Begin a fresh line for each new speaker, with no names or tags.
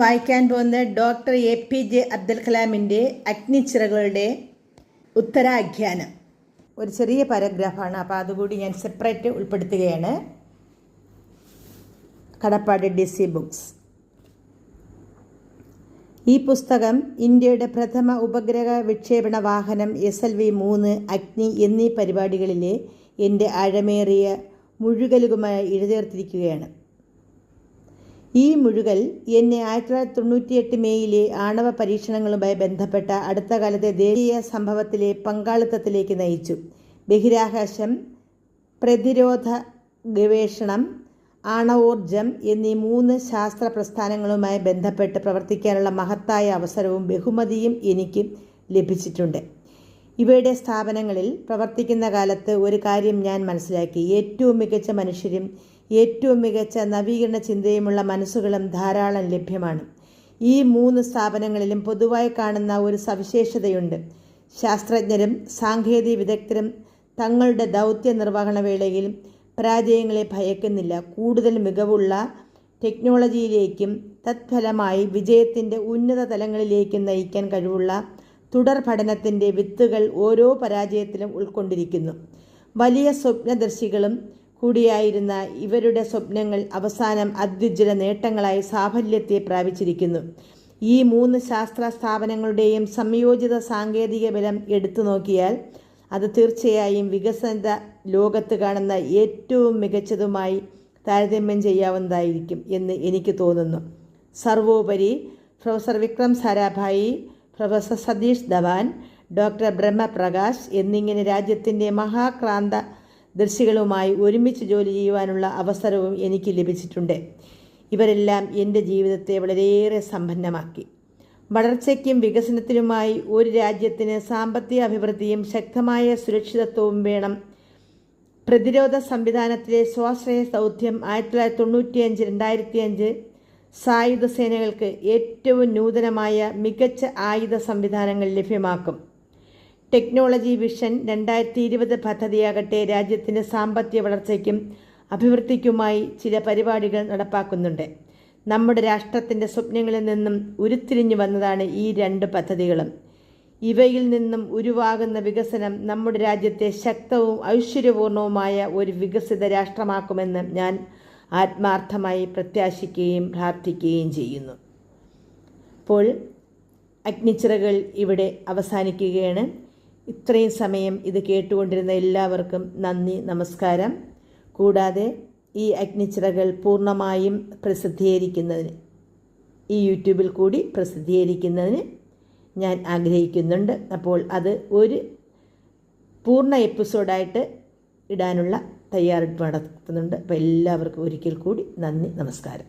വായിക്കാൻ പോകുന്ന doctor A P J Abdul കലാമിന്റെ അഗ്നിച്ചിറകളുടെ ഉത്തരാഖ്യാനം. ഒരു ചെറിയ പാരഗ്രാഫാണ്. അപ്പോൾ അതുകൂടി ഞാൻ സെപ്പറേറ്റ് ഉൾപ്പെടുത്തുകയാണ്. കടപ്പാട് ഡി സി ബുക്സ്. ഈ പുസ്തകം ഇന്ത്യയുടെ പ്രഥമ ഉപഗ്രഹ വിക്ഷേപണ വാഹനം എസ് എൽ വി മൂന്ന് അഗ്നി എന്നീ പരിപാടികളിലെ എന്റെ ആഴമേറിയ മുഴുകലുകളുമായി എഴുതേർത്തിരിക്കുകയാണ് ഈ മുഴുകൽ എന്നെ ആയിരത്തി തൊള്ളായിരത്തി തൊണ്ണൂറ്റിയെട്ട് മേയിലെ ആണവ പരീക്ഷണങ്ങളുമായി ബന്ധപ്പെട്ട അടുത്ത കാലത്തെ ദേശീയ സംഭവത്തിലെ പങ്കാളിത്തത്തിലേക്ക് നയിച്ചു. ബഹിരാകാശം പ്രതിരോധ ഗവേഷണം ആണവോർജം എന്നീ മൂന്ന് ശാസ്ത്ര പ്രസ്ഥാനങ്ങളുമായി ബന്ധപ്പെട്ട് പ്രവർത്തിക്കാനുള്ള മഹത്തായ അവസരവും ബഹുമതിയും എനിക്ക് ലഭിച്ചിട്ടുണ്ട്. ഇവയുടെ സ്ഥാപനങ്ങളിൽ പ്രവർത്തിക്കുന്ന കാലത്ത് ഒരു കാര്യം ഞാൻ മനസ്സിലാക്കി. ഏറ്റവും മികച്ച മനുഷ്യരും ഏറ്റവും മികച്ച നവീകരണ ചിന്തയുമുള്ള മനസ്സുകളും ധാരാളം ലഭ്യമാണ്. ഈ മൂന്ന് സ്ഥാപനങ്ങളിലും പൊതുവായി കാണുന്ന ഒരു സവിശേഷതയുണ്ട്. ശാസ്ത്രജ്ഞരും സാങ്കേതിക വിദഗ്ധരും തങ്ങളുടെ ദൗത്യ നിർവഹണ വേളയിൽ പരാജയങ്ങളെ ഭയക്കുന്നില്ല. കൂടുതൽ മികവുള്ള ടെക്നോളജിയിലേക്കും തത്ഫലമായി വിജയത്തിന്റെ ഉന്നത തലങ്ങളിലേക്കും നയിക്കാൻ കഴിവുള്ള തുടർ പഠനത്തിന്റെ വിത്തുകൾ ഓരോ പരാജയത്തിലും ഉൾക്കൊണ്ടിരിക്കുന്നു. വലിയ സ്വപ്നദർശികളും കൂടിയായിരുന്ന ഇവരുടെ സ്വപ്നങ്ങൾ അവസാനം അത്യുജ്വല നേട്ടങ്ങളായി സാഫല്യത്തെ പ്രാപിച്ചിരിക്കുന്നു. ഈ മൂന്ന് ശാസ്ത്ര സ്ഥാപനങ്ങളുടെയും സംയോജിത സാങ്കേതിക ബലം എടുത്തു നോക്കിയാൽ അത് തീർച്ചയായും വികസന ലോകത്ത് കാണുന്ന ഏറ്റവും മികച്ചതുമായി താരതമ്യം ചെയ്യാവുന്നതായിരിക്കും എന്ന് എനിക്ക് തോന്നുന്നു. സർവോപരി professor Vikram Sarabhai professor Satish Dhawan doctor Brahm Prakash എന്നിങ്ങനെ രാജ്യത്തിന്റെ മഹാക്രാന്ത ദർശികളുമായി ഒരുമിച്ച് ജോലി ചെയ്യുവാനുള്ള അവസരവും എനിക്ക് ലഭിച്ചിട്ടുണ്ട്. ഇവരെല്ലാം എന്റെ ജീവിതത്തെ വളരെയേറെ സമ്പന്നമാക്കി. വളർച്ചയ്ക്കും വികസനത്തിനുമായി ഒരു രാജ്യത്തിന് സാമ്പത്തിക അഭിവൃദ്ധിയും ശക്തമായ സുരക്ഷിതത്വവും വേണം. പ്രതിരോധ സംവിധാനത്തിലെ സ്വാശ്രയ ദൗത്യം ആയിരത്തി തൊള്ളായിരത്തി തൊണ്ണൂറ്റിയഞ്ച് രണ്ടായിരത്തി അഞ്ച് സായുധ സേനകൾക്ക് ഏറ്റവും നൂതനമായ മികച്ച ആയുധ സംവിധാനങ്ങൾ ലഭ്യമാക്കും. ടെക്നോളജി വിഷൻ രണ്ടായിരത്തി ഇരുപത് പദ്ധതിയാകട്ടെ രാജ്യത്തിന്റെ സാമ്പത്തിക വളർച്ചയ്ക്കും അഭിവൃദ്ധിക്കുമായി ചില പരിപാടികൾ നടപ്പാക്കുന്നുണ്ട്. നമ്മുടെ രാഷ്ട്രത്തിന്റെ സ്വപ്നങ്ങളിൽ നിന്നും ഉരുത്തിരിഞ്ഞു വന്നതാണ് ഈ രണ്ട് പദ്ധതികളും. ഇവയിൽ നിന്നും ഉരുവാകുന്ന വികസനം നമ്മുടെ രാജ്യത്തെ ശക്തവും ഐശ്വര്യപൂർണവുമായ ഒരു വികസിത രാഷ്ട്രമാക്കുമെന്ന് ഞാൻ ആത്മാർത്ഥമായി പ്രത്യാശിക്കുകയും പ്രാർത്ഥിക്കുകയും ചെയ്യുന്നു. അപ്പോൾ അഗ്നിച്ചിറകൾ ഇവിടെ അവസാനിക്കുകയാണ്. ഇത്രയും സമയം ഇത് കേട്ടുകൊണ്ടിരുന്ന എല്ലാവർക്കും നന്ദി നമസ്കാരം. കൂടാതെ ഈ അഗ്നിച്ചിറകൾ പൂർണമായും പ്രസിദ്ധീകരിക്കുന്നതിന് ഈ യൂട്യൂബിൽ കൂടി പ്രസിദ്ധീകരിക്കുന്നതിന് ഞാൻ ആഗ്രഹിക്കുന്നുണ്ട്. അപ്പോൾ അത് ഒരു പൂർണ എപ്പിസോഡായിട്ട് ഇടാനുള്ള തയ്യാറെടുപ്പ് നടത്തുന്നുണ്ട്. അപ്പോൾ എല്ലാവർക്കും ഒരിക്കൽ കൂടി നന്ദി നമസ്കാരം.